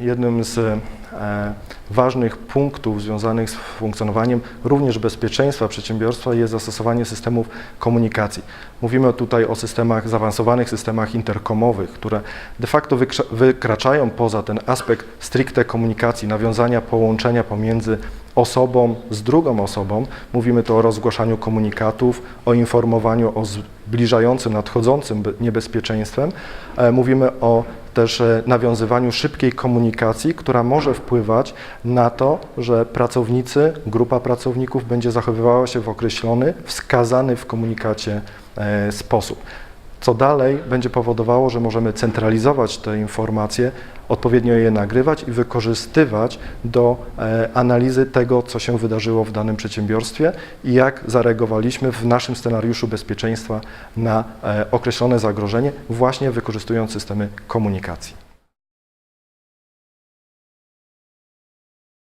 jednym z e, ważnych punktów związanych z funkcjonowaniem również bezpieczeństwa przedsiębiorstwa jest zastosowanie systemów komunikacji. Mówimy tutaj o systemach, zaawansowanych systemach interkomowych, które de facto wykraczają poza ten aspekt stricte komunikacji, nawiązania połączenia pomiędzy osobą z drugą osobą. Mówimy tu o rozgłaszaniu komunikatów, o informowaniu o zbliżającym, nadchodzącym be- niebezpieczeństwem. E, Mówimy o też e, nawiązywaniu szybkiej komunikacji, która może wpływać na to, że pracownicy, grupa pracowników będzie zachowywała się w określony, wskazany w komunikacie e, sposób. Co dalej będzie powodowało, że możemy centralizować te informacje, odpowiednio je nagrywać i wykorzystywać do e, analizy tego, co się wydarzyło w danym przedsiębiorstwie i jak zareagowaliśmy w naszym scenariuszu bezpieczeństwa na e, określone zagrożenie, właśnie wykorzystując systemy komunikacji.